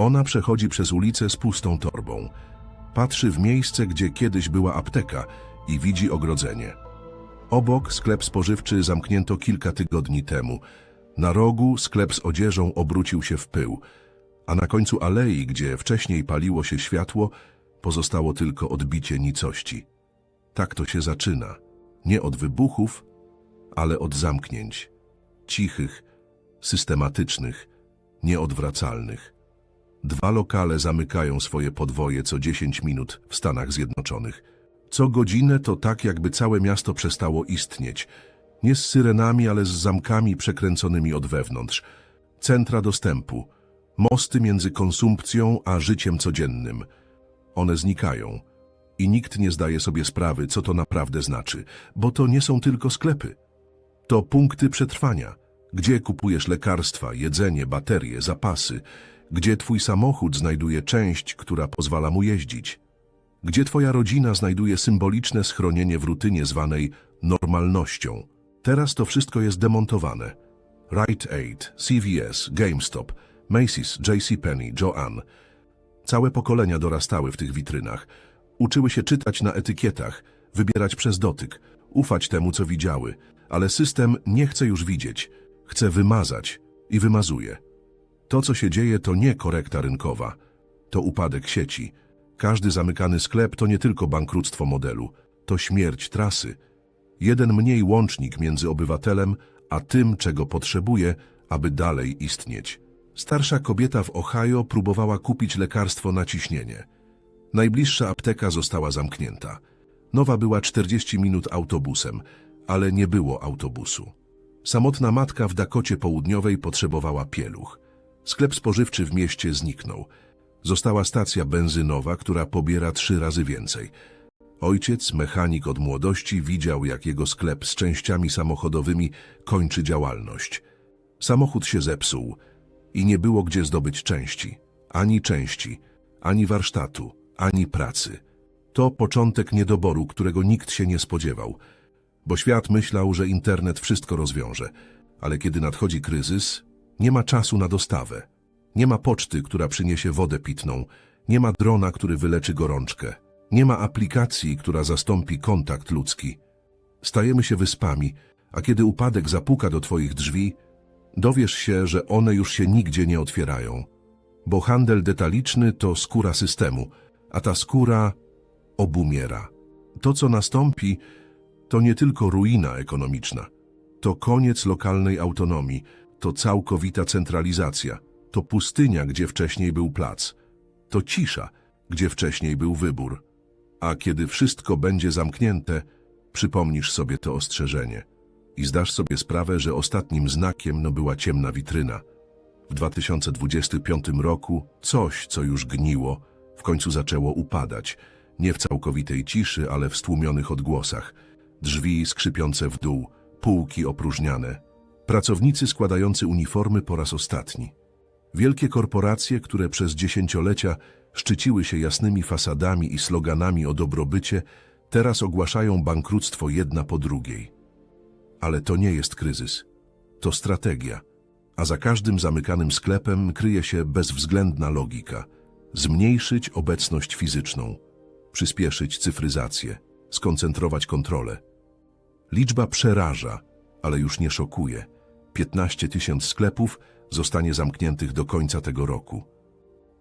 Ona przechodzi przez ulicę z pustą torbą. Patrzy w miejsce, gdzie kiedyś była apteka i widzi ogrodzenie. Obok sklep spożywczy zamknięto kilka tygodni temu. Na rogu sklep z odzieżą obrócił się w pył, a na końcu alei, gdzie wcześniej paliło się światło, pozostało tylko odbicie nicości. Tak to się zaczyna. Nie od wybuchów, ale od zamknięć. Cichych, systematycznych, nieodwracalnych. Dwa lokale zamykają swoje podwoje co 10 minut w Stanach Zjednoczonych. Co godzinę to tak, jakby całe miasto przestało istnieć. Nie z syrenami, ale z zamkami przekręconymi od wewnątrz. Centra dostępu, mosty między konsumpcją a życiem codziennym. One znikają. I nikt nie zdaje sobie sprawy, co to naprawdę znaczy, bo to nie są tylko sklepy. To punkty przetrwania, gdzie kupujesz lekarstwa, jedzenie, baterie, zapasy, gdzie twój samochód znajduje część, która pozwala mu jeździć, gdzie twoja rodzina znajduje symboliczne schronienie w rutynie zwanej normalnością. Teraz to wszystko jest demontowane. Rite Aid, CVS, GameStop, Macy's, JCPenney, Joann. Całe pokolenia dorastały w tych witrynach. Uczyły się czytać na etykietach, wybierać przez dotyk, ufać temu, co widziały, ale system nie chce już widzieć, chce wymazać i wymazuje. To, co się dzieje, to nie korekta rynkowa, to upadek sieci. Każdy zamykany sklep to nie tylko bankructwo modelu, to śmierć trasy. Jeden mniej łącznik między obywatelem a tym, czego potrzebuje, aby dalej istnieć. Starsza kobieta w Ohio próbowała kupić lekarstwo na ciśnienie. Najbliższa apteka została zamknięta. Nowa była 40 minut autobusem, ale nie było autobusu. Samotna matka w Dakocie Południowej potrzebowała pieluch. Sklep spożywczy w mieście zniknął. Została stacja benzynowa, która pobiera trzy razy więcej. Ojciec, mechanik od młodości, widział, jak jego sklep z częściami samochodowymi kończy działalność. Samochód się zepsuł i nie było gdzie zdobyć części. Ani części, ani warsztatu, ani pracy. To początek niedoboru, którego nikt się nie spodziewał. Bo świat myślał, że internet wszystko rozwiąże. Ale kiedy nadchodzi kryzys, nie ma czasu na dostawę. Nie ma poczty, która przyniesie wodę pitną. Nie ma drona, który wyleczy gorączkę. Nie ma aplikacji, która zastąpi kontakt ludzki. Stajemy się wyspami, a kiedy upadek zapuka do twoich drzwi, dowiesz się, że one już się nigdzie nie otwierają. Bo handel detaliczny to skóra systemu, a ta skóra obumiera. To, co nastąpi, to nie tylko ruina ekonomiczna. To koniec lokalnej autonomii, to całkowita centralizacja, to pustynia, gdzie wcześniej był plac, to cisza, gdzie wcześniej był wybór. A kiedy wszystko będzie zamknięte, przypomnisz sobie to ostrzeżenie i zdasz sobie sprawę, że ostatnim znakiem no była ciemna witryna. W 2025 roku coś, co już gniło, w końcu zaczęło upadać. Nie w całkowitej ciszy, ale w stłumionych odgłosach. Drzwi skrzypiące w dół, półki opróżniane. Pracownicy składający uniformy po raz ostatni. Wielkie korporacje, które przez dziesięciolecia szczyciły się jasnymi fasadami i sloganami o dobrobycie, teraz ogłaszają bankructwo jedna po drugiej. Ale to nie jest kryzys. To strategia. A za każdym zamykanym sklepem kryje się bezwzględna logika. Zmniejszyć obecność fizyczną, przyspieszyć cyfryzację, skoncentrować kontrolę. Liczba przeraża, ale już nie szokuje. 15 tysięcy sklepów zostanie zamkniętych do końca tego roku.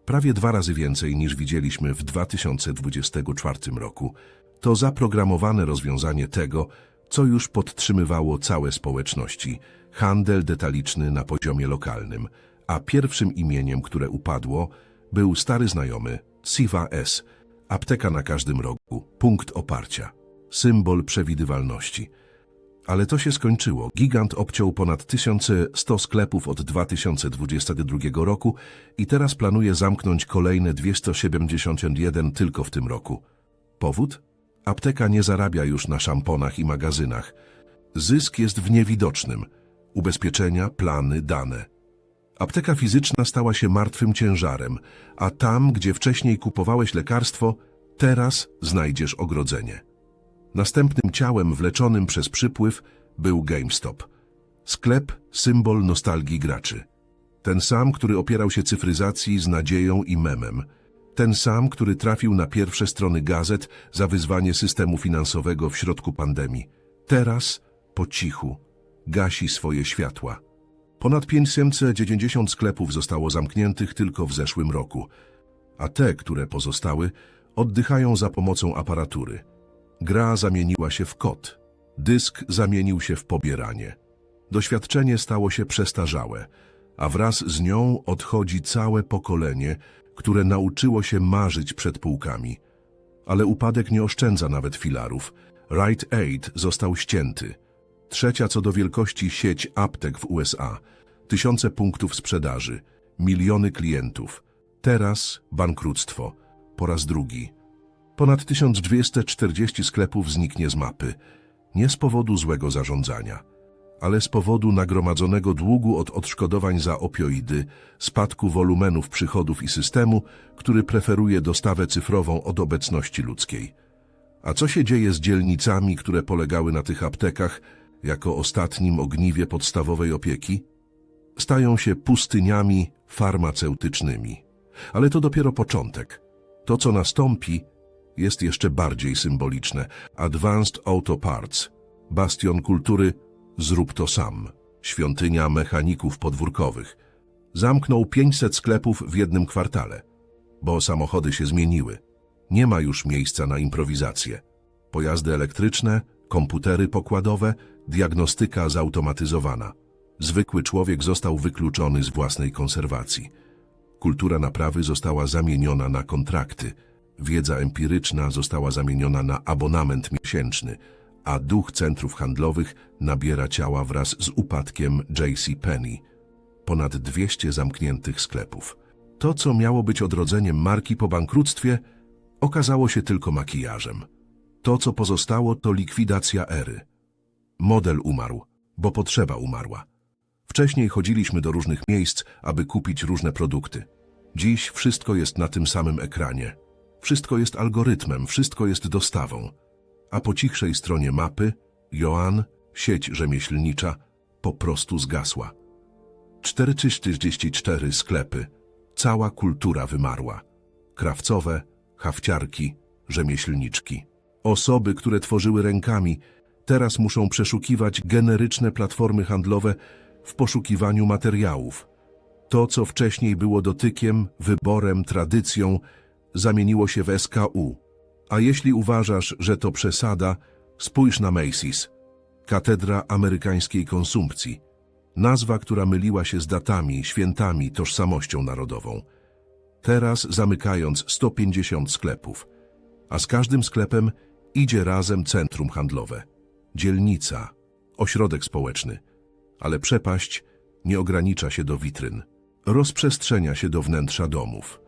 Prawie dwa razy więcej niż widzieliśmy w 2024 roku. To zaprogramowane rozwiązanie tego, co już podtrzymywało całe społeczności, handel detaliczny na poziomie lokalnym, a pierwszym imieniem, które upadło, był stary znajomy, Siva S, apteka na każdym rogu, punkt oparcia, symbol przewidywalności. Ale to się skończyło. Gigant obciął ponad 1100 sklepów od 2022 roku i teraz planuje zamknąć kolejne 271 tylko w tym roku. Powód? Apteka nie zarabia już na szamponach i magazynach. Zysk jest w niewidocznym. Ubezpieczenia, plany, dane. Apteka fizyczna stała się martwym ciężarem, a tam, gdzie wcześniej kupowałeś lekarstwo, teraz znajdziesz ogrodzenie. Następnym ciałem wleczonym przez przypływ był GameStop. Sklep, symbol nostalgii graczy. Ten sam, który opierał się cyfryzacji z nadzieją i memem. Ten sam, który trafił na pierwsze strony gazet za wyzwanie systemu finansowego w środku pandemii. Teraz, po cichu, gasi swoje światła. Ponad 590 sklepów zostało zamkniętych tylko w zeszłym roku, a te, które pozostały, oddychają za pomocą aparatury. Gra zamieniła się w kod, dysk zamienił się w pobieranie. Doświadczenie stało się przestarzałe, a wraz z nią odchodzi całe pokolenie, które nauczyło się marzyć przed półkami. Ale upadek nie oszczędza nawet filarów. Rite Aid został ścięty. Trzecia co do wielkości sieć aptek w USA. Tysiące punktów sprzedaży, miliony klientów. Teraz bankructwo. Po raz drugi. Ponad 1240 sklepów zniknie z mapy. Nie z powodu złego zarządzania, ale z powodu nagromadzonego długu od odszkodowań za opioidy, spadku wolumenów przychodów i systemu, który preferuje dostawę cyfrową od obecności ludzkiej. A co się dzieje z dzielnicami, które polegały na tych aptekach jako ostatnim ogniwie podstawowej opieki? Stają się pustyniami farmaceutycznymi. Ale to dopiero początek. To, co nastąpi, jest jeszcze bardziej symboliczne. Advanced Auto Parts, bastion kultury, zrób to sam. Świątynia mechaników podwórkowych. Zamknął 500 sklepów w jednym kwartale, bo samochody się zmieniły. Nie ma już miejsca na improwizację. Pojazdy elektryczne, komputery pokładowe, diagnostyka zautomatyzowana. Zwykły człowiek został wykluczony z własnej konserwacji. Kultura naprawy została zamieniona na kontrakty, wiedza empiryczna została zamieniona na abonament miesięczny, a duch centrów handlowych nabiera ciała wraz z upadkiem J.C. Penney. Ponad 200 zamkniętych sklepów. To, co miało być odrodzeniem marki po bankructwie, okazało się tylko makijażem. To, co pozostało, to likwidacja ery. Model umarł, bo potrzeba umarła. Wcześniej chodziliśmy do różnych miejsc, aby kupić różne produkty. Dziś wszystko jest na tym samym ekranie. Wszystko jest algorytmem, wszystko jest dostawą. A po cichszej stronie mapy, Joan, sieć rzemieślnicza, po prostu zgasła. 434 sklepy, cała kultura wymarła. Krawcowe, hawciarki, rzemieślniczki. Osoby, które tworzyły rękami, teraz muszą przeszukiwać generyczne platformy handlowe w poszukiwaniu materiałów. To, co wcześniej było dotykiem, wyborem, tradycją, zamieniło się w SKU. A jeśli uważasz, że to przesada, spójrz na Macy's, Katedra Amerykańskiej Konsumpcji. Nazwa, która myliła się z datami, świętami, tożsamością narodową. Teraz zamykając 150 sklepów, a z każdym sklepem idzie razem centrum handlowe, dzielnica, ośrodek społeczny. Ale przepaść nie ogranicza się do witryn. Rozprzestrzenia się do wnętrza domów.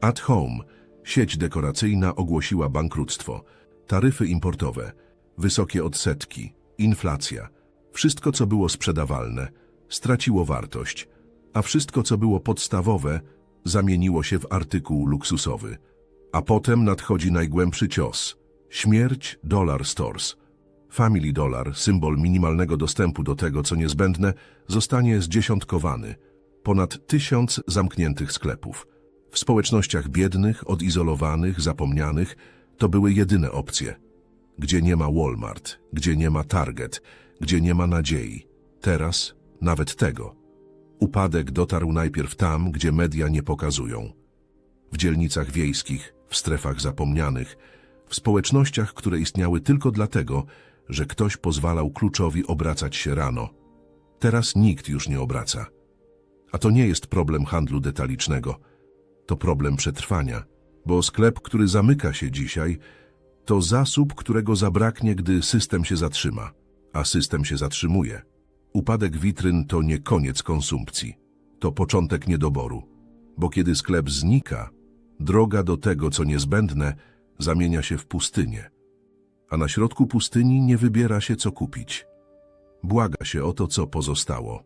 At Home, sieć dekoracyjna ogłosiła bankructwo. Taryfy importowe, wysokie odsetki, inflacja. Wszystko, co było sprzedawalne, straciło wartość, a wszystko, co było podstawowe, zamieniło się w artykuł luksusowy. A potem nadchodzi najgłębszy cios. Śmierć Dollar Stores. Family Dollar, symbol minimalnego dostępu do tego, co niezbędne, zostanie zdziesiątkowany. Ponad tysiąc zamkniętych sklepów. W społecznościach biednych, odizolowanych, zapomnianych, to były jedyne opcje. Gdzie nie ma Walmart, gdzie nie ma Target, gdzie nie ma nadziei. Teraz nawet tego. Upadek dotarł najpierw tam, gdzie media nie pokazują. W dzielnicach wiejskich, w strefach zapomnianych, w społecznościach, które istniały tylko dlatego, że ktoś pozwalał kluczowi obracać się rano. Teraz nikt już nie obraca. A to nie jest problem handlu detalicznego. To problem przetrwania, bo sklep, który zamyka się dzisiaj, to zasób, którego zabraknie, gdy system się zatrzyma, a system się zatrzymuje. Upadek witryn to nie koniec konsumpcji, to początek niedoboru, bo kiedy sklep znika, droga do tego, co niezbędne, zamienia się w pustynię, a na środku pustyni nie wybiera się, co kupić. Błaga się o to, co pozostało.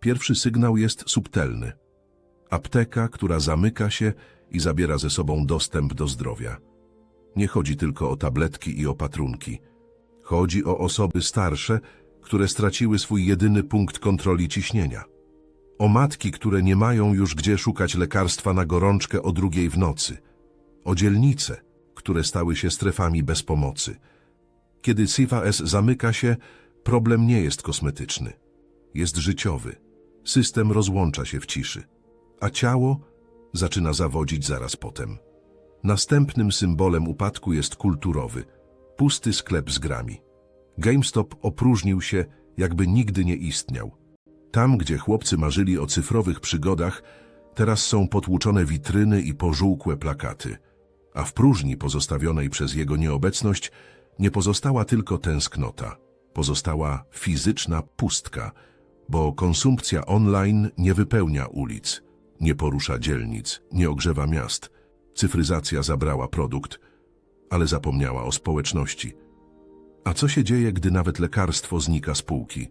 Pierwszy sygnał jest subtelny. Apteka, która zamyka się i zabiera ze sobą dostęp do zdrowia. Nie chodzi tylko o tabletki i opatrunki. Chodzi o osoby starsze, które straciły swój jedyny punkt kontroli ciśnienia. O matki, które nie mają już gdzie szukać lekarstwa na gorączkę o drugiej w nocy. O dzielnice, które stały się strefami bez pomocy. Kiedy CIFAS zamyka się, problem nie jest kosmetyczny. Jest życiowy. System rozłącza się w ciszy. A ciało zaczyna zawodzić zaraz potem. Następnym symbolem upadku jest kulturowy. Pusty sklep z grami. GameStop opróżnił się, jakby nigdy nie istniał. Tam, gdzie chłopcy marzyli o cyfrowych przygodach, teraz są potłuczone witryny i pożółkłe plakaty. A w próżni pozostawionej przez jego nieobecność nie pozostała tylko tęsknota. Pozostała fizyczna pustka, bo konsumpcja online nie wypełnia ulic, nie porusza dzielnic, nie ogrzewa miast. Cyfryzacja zabrała produkt, ale zapomniała o społeczności. A co się dzieje, gdy nawet lekarstwo znika z półki?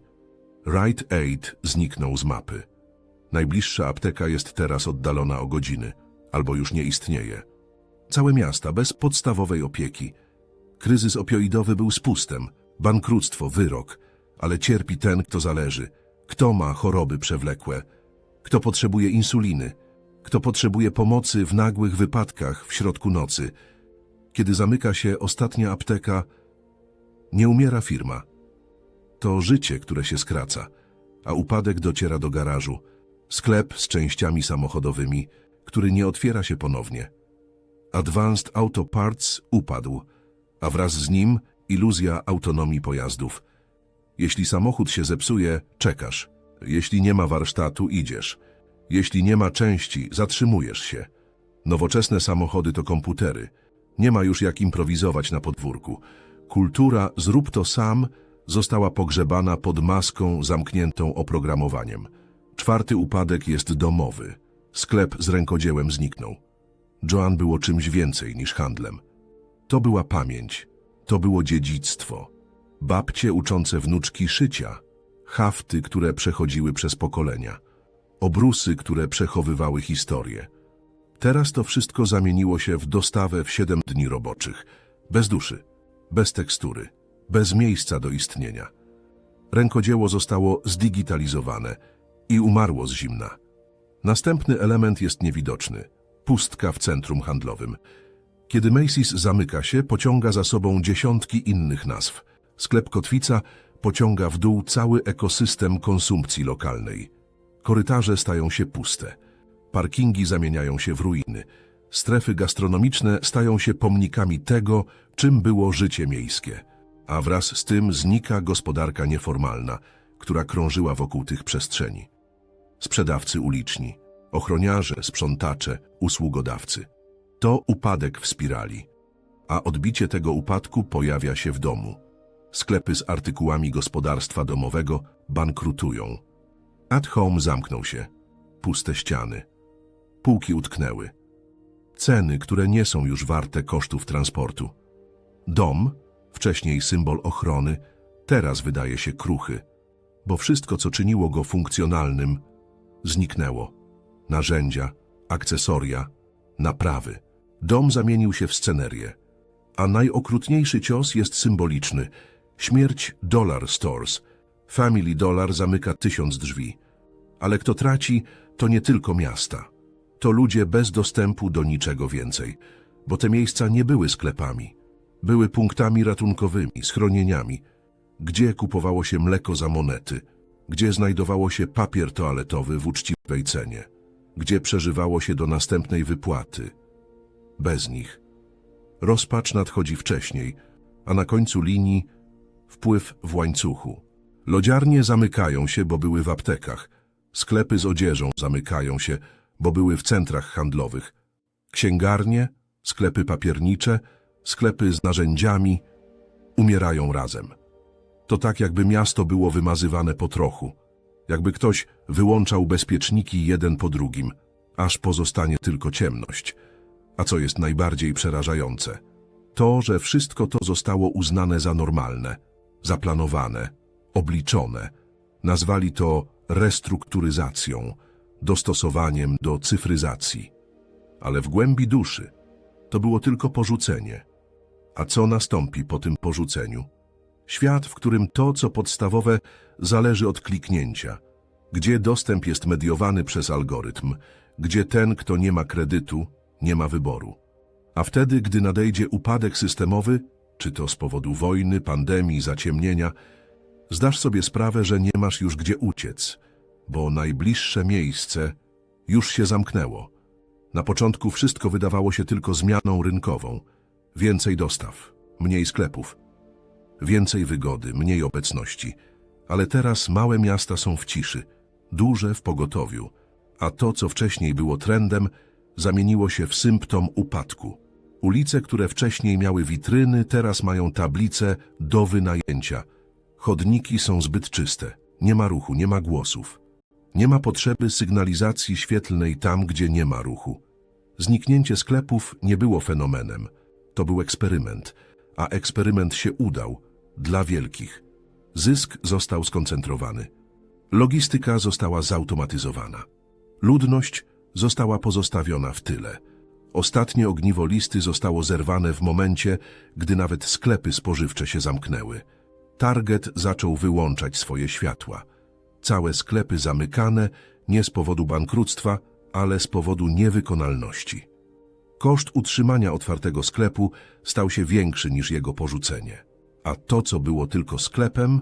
Rite Aid zniknął z mapy. Najbliższa apteka jest teraz oddalona o godziny, albo już nie istnieje. Całe miasta bez podstawowej opieki. Kryzys opioidowy był spustem, bankructwo, wyrok, ale cierpi ten, kto zależy, kto ma choroby przewlekłe, kto potrzebuje insuliny, kto potrzebuje pomocy w nagłych wypadkach w środku nocy. Kiedy zamyka się ostatnia apteka, nie umiera firma. To życie, które się skraca, a upadek dociera do garażu. Sklep z częściami samochodowymi, który nie otwiera się ponownie. Advanced Auto Parts upadł, a wraz z nim iluzja autonomii pojazdów. Jeśli samochód się zepsuje, czekasz. Jeśli nie ma warsztatu, idziesz. Jeśli nie ma części, zatrzymujesz się. Nowoczesne samochody to komputery. Nie ma już jak improwizować na podwórku. Kultura zrób to sam została pogrzebana pod maską zamkniętą oprogramowaniem. Czwarty upadek jest domowy. Sklep z rękodziełem zniknął. Joan było czymś więcej niż handlem. To była pamięć, to było dziedzictwo. Babcie uczące wnuczki szycia, hafty, które przechodziły przez pokolenia, obrusy, które przechowywały historię. Teraz to wszystko zamieniło się w dostawę w siedem dni roboczych, bez duszy, bez tekstury, bez miejsca do istnienia. Rękodzieło zostało zdigitalizowane i umarło z zimna. Następny element jest niewidoczny. Pustka w centrum handlowym. Kiedy Macy's zamyka się, pociąga za sobą dziesiątki innych nazw. Sklep Kotwica pociąga w dół cały ekosystem konsumpcji lokalnej. Korytarze stają się puste. Parkingi zamieniają się w ruiny. Strefy gastronomiczne stają się pomnikami tego, czym było życie miejskie. A wraz z tym znika gospodarka nieformalna, która krążyła wokół tych przestrzeni. Sprzedawcy uliczni, ochroniarze, sprzątacze, usługodawcy. To upadek w spirali, a odbicie tego upadku pojawia się w domu. Sklepy z artykułami gospodarstwa domowego bankrutują. At home zamknął się. Puste ściany. Półki utknęły. Ceny, które nie są już warte kosztów transportu. Dom, wcześniej symbol ochrony, teraz wydaje się kruchy, bo wszystko, co czyniło go funkcjonalnym, zniknęło. Narzędzia, akcesoria, naprawy. Dom zamienił się w scenerię. A najokrutniejszy cios jest symboliczny. Śmierć Dollar Stores. Family Dollar zamyka tysiąc drzwi. Ale kto traci, to nie tylko miasta. To ludzie bez dostępu do niczego więcej, bo te miejsca nie były sklepami. Były punktami ratunkowymi, schronieniami, gdzie kupowało się mleko za monety, gdzie znajdowało się papier toaletowy w uczciwej cenie, gdzie przeżywało się do następnej wypłaty. Bez nich. Rozpacz nadchodzi wcześniej, a na końcu linii wpływ w łańcuchu. Lodziarnie zamykają się, bo były w aptekach. Sklepy z odzieżą zamykają się, bo były w centrach handlowych. Księgarnie, sklepy papiernicze, sklepy z narzędziami umierają razem. To tak, jakby miasto było wymazywane po trochu. Jakby ktoś wyłączał bezpieczniki jeden po drugim, aż pozostanie tylko ciemność. A co jest najbardziej przerażające? To, że wszystko to zostało uznane za normalne, zaplanowane, obliczone. Nazwali to restrukturyzacją, dostosowaniem do cyfryzacji. Ale w głębi duszy to było tylko porzucenie. A co nastąpi po tym porzuceniu? Świat, w którym to, co podstawowe, zależy od kliknięcia. gdzie dostęp jest mediowany przez algorytm, gdzie ten, kto nie ma kredytu, nie ma wyboru. A wtedy, gdy nadejdzie upadek systemowy, czy to z powodu wojny, pandemii, zaciemnienia, zdasz sobie sprawę, że nie masz już gdzie uciec, bo najbliższe miejsce już się zamknęło. Na początku wszystko wydawało się tylko zmianą rynkową. Więcej dostaw, mniej sklepów, więcej wygody, mniej obecności. Ale teraz małe miasta są w ciszy, duże w pogotowiu, a to, co wcześniej było trendem, zamieniło się w symptom upadku. Ulice, które wcześniej miały witryny, teraz mają tablice do wynajęcia. Chodniki są zbyt czyste, nie ma ruchu, nie ma głosów. Nie ma potrzeby sygnalizacji świetlnej tam, gdzie nie ma ruchu. Zniknięcie sklepów nie było fenomenem. To był eksperyment, a eksperyment się udał dla wielkich. Zysk został skoncentrowany. Logistyka została zautomatyzowana. Ludność została pozostawiona w tyle. Ostatnie ogniwo listy zostało zerwane w momencie, gdy nawet sklepy spożywcze się zamknęły. Target zaczął wyłączać swoje światła. Całe sklepy zamykane nie z powodu bankructwa, ale z powodu niewykonalności. Koszt utrzymania otwartego sklepu stał się większy niż jego porzucenie. A to, co było tylko sklepem,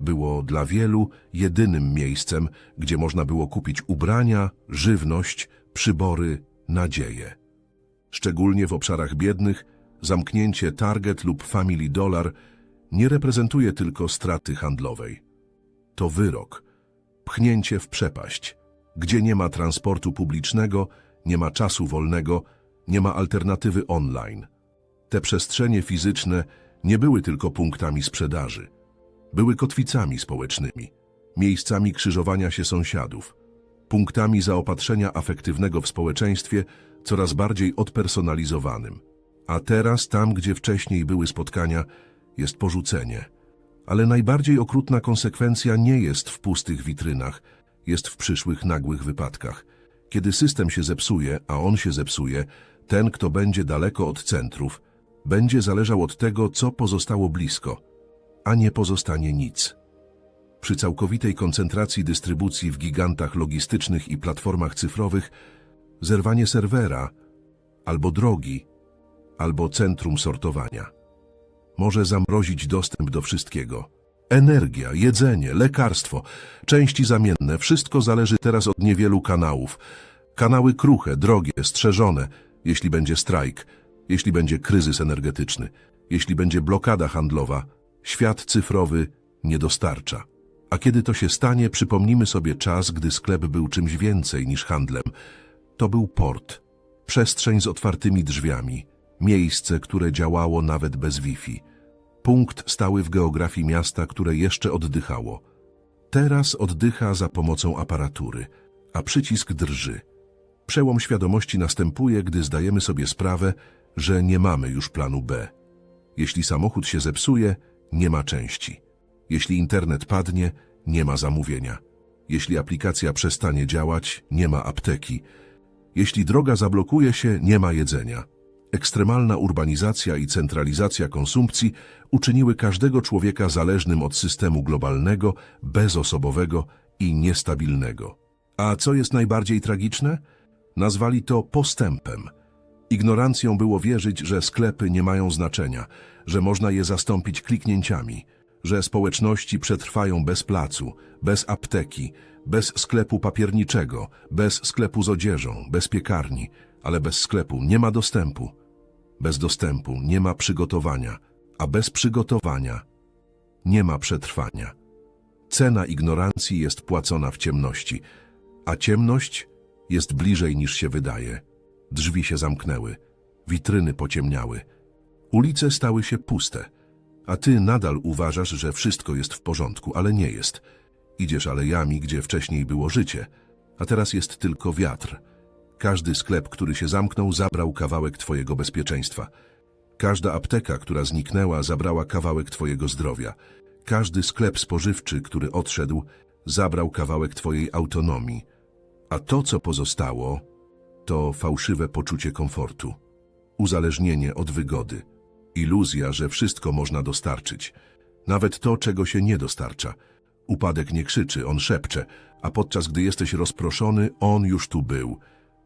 było dla wielu jedynym miejscem, gdzie można było kupić ubrania, żywność, przybory, nadzieję. Szczególnie w obszarach biednych, zamknięcie Target lub Family Dollar nie reprezentuje tylko straty handlowej. To wyrok, pchnięcie w przepaść, gdzie nie ma transportu publicznego, nie ma czasu wolnego, nie ma alternatywy online. Te przestrzenie fizyczne nie były tylko punktami sprzedaży. Były kotwicami społecznymi, miejscami krzyżowania się sąsiadów, punktami zaopatrzenia afektywnego w społeczeństwie coraz bardziej odpersonalizowanym. A teraz, tam gdzie wcześniej były spotkania, jest porzucenie. Ale najbardziej okrutna konsekwencja nie jest w pustych witrynach, jest w przyszłych nagłych wypadkach. Kiedy system się zepsuje, a on się zepsuje, ten, kto będzie daleko od centrów, będzie zależał od tego, co pozostało blisko, a nie pozostanie nic. Przy całkowitej koncentracji dystrybucji w gigantach logistycznych i platformach cyfrowych, zerwanie serwera, albo drogi, albo centrum sortowania może zamrozić dostęp do wszystkiego. Energia, jedzenie, lekarstwo, części zamienne, wszystko zależy teraz od niewielu kanałów. Kanały kruche, drogie, strzeżone, jeśli będzie strajk, jeśli będzie kryzys energetyczny, jeśli będzie blokada handlowa, świat cyfrowy nie dostarcza. A kiedy to się stanie, przypomnimy sobie czas, gdy sklep był czymś więcej niż handlem. To był port, przestrzeń z otwartymi drzwiami, miejsce, które działało nawet bez Wi-Fi. Punkt stały w geografii miasta, które jeszcze oddychało. Teraz oddycha za pomocą aparatury, a przycisk drży. Przełom świadomości następuje, gdy zdajemy sobie sprawę, że nie mamy już planu B. Jeśli samochód się zepsuje, nie ma części. Jeśli internet padnie, nie ma zamówienia. Jeśli aplikacja przestanie działać, nie ma apteki. Jeśli droga zablokuje się, nie ma jedzenia. Ekstremalna urbanizacja i centralizacja konsumpcji uczyniły każdego człowieka zależnym od systemu globalnego, bezosobowego i niestabilnego. A co jest najbardziej tragiczne? Nazwali to postępem. Ignorancją było wierzyć, że sklepy nie mają znaczenia, że można je zastąpić kliknięciami, że społeczności przetrwają bez placu, bez apteki, bez sklepu papierniczego, bez sklepu z odzieżą, bez piekarni, ale bez sklepu nie ma dostępu. Bez dostępu nie ma przygotowania, a bez przygotowania nie ma przetrwania. Cena ignorancji jest płacona w ciemności, a ciemność jest bliżej niż się wydaje. Drzwi się zamknęły, witryny pociemniały, ulice stały się puste, a ty nadal uważasz, że wszystko jest w porządku, ale nie jest. Idziesz alejami, gdzie wcześniej było życie, a teraz jest tylko wiatr. Każdy sklep, który się zamknął, zabrał kawałek twojego bezpieczeństwa. Każda apteka, która zniknęła, zabrała kawałek twojego zdrowia. Każdy sklep spożywczy, który odszedł, zabrał kawałek twojej autonomii. A to, co pozostało, to fałszywe poczucie komfortu, uzależnienie od wygody, iluzja, że wszystko można dostarczyć, nawet to, czego się nie dostarcza, Upadek nie krzyczy, on szepcze, a podczas gdy jesteś rozproszony, on już tu był.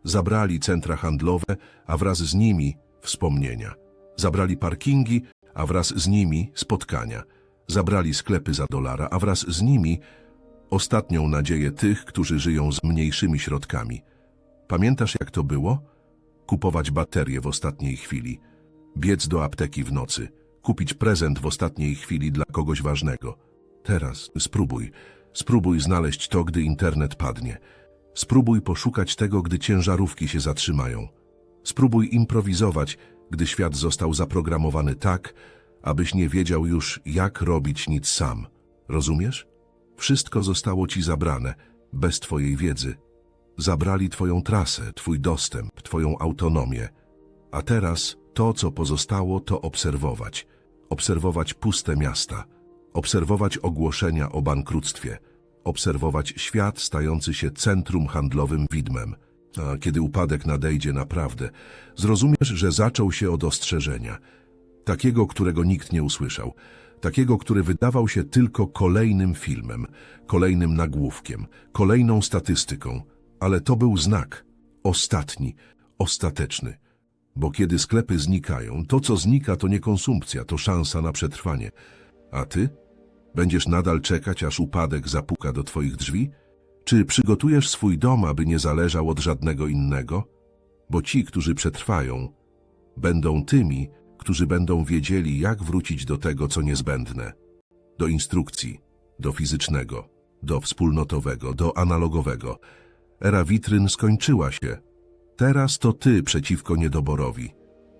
Zabrali centra handlowe, a wraz z nimi wspomnienia. Zabrali parkingi, a wraz z nimi spotkania. Zabrali sklepy za dolara, a wraz z nimi ostatnią nadzieję tych, którzy żyją z mniejszymi środkami. Pamiętasz, jak to było? Kupować baterie w ostatniej chwili, biec do apteki w nocy, kupić prezent w ostatniej chwili dla kogoś ważnego. Teraz spróbuj, spróbuj znaleźć to, gdy internet padnie. Spróbuj poszukać tego, gdy ciężarówki się zatrzymają. Spróbuj improwizować, gdy świat został zaprogramowany tak, abyś nie wiedział już, jak robić nic sam. Rozumiesz? Wszystko zostało ci zabrane, bez twojej wiedzy. Zabrali twoją trasę, twój dostęp, twoją autonomię. A teraz to, co pozostało, to obserwować. Obserwować puste miasta. Obserwować ogłoszenia o bankructwie. Obserwować świat stający się centrum handlowym widmem. A kiedy upadek nadejdzie naprawdę, zrozumiesz, że zaczął się od ostrzeżenia. Takiego, którego nikt nie usłyszał. Takiego, który wydawał się tylko kolejnym filmem, kolejnym nagłówkiem, kolejną statystyką. Ale to był znak. Ostatni, ostateczny. Bo kiedy sklepy znikają, to co znika to nie konsumpcja, to szansa na przetrwanie. A ty? Będziesz nadal czekać, aż upadek zapuka do twoich drzwi? Czy przygotujesz swój dom, aby nie zależał od żadnego innego? Bo ci, którzy przetrwają, będą tymi, którzy będą wiedzieli, jak wrócić do tego, co niezbędne. Do instrukcji, do fizycznego, do wspólnotowego, do analogowego. Era witryn skończyła się. Teraz to ty przeciwko niedoborowi.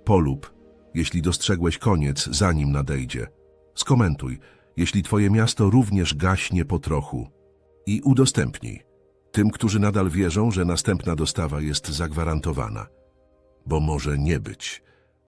Polub, jeśli dostrzegłeś koniec, zanim nadejdzie. Skomentuj, jeśli twoje miasto również gaśnie po trochu. I udostępnij tym, którzy nadal wierzą, że następna dostawa jest zagwarantowana. Bo może nie być.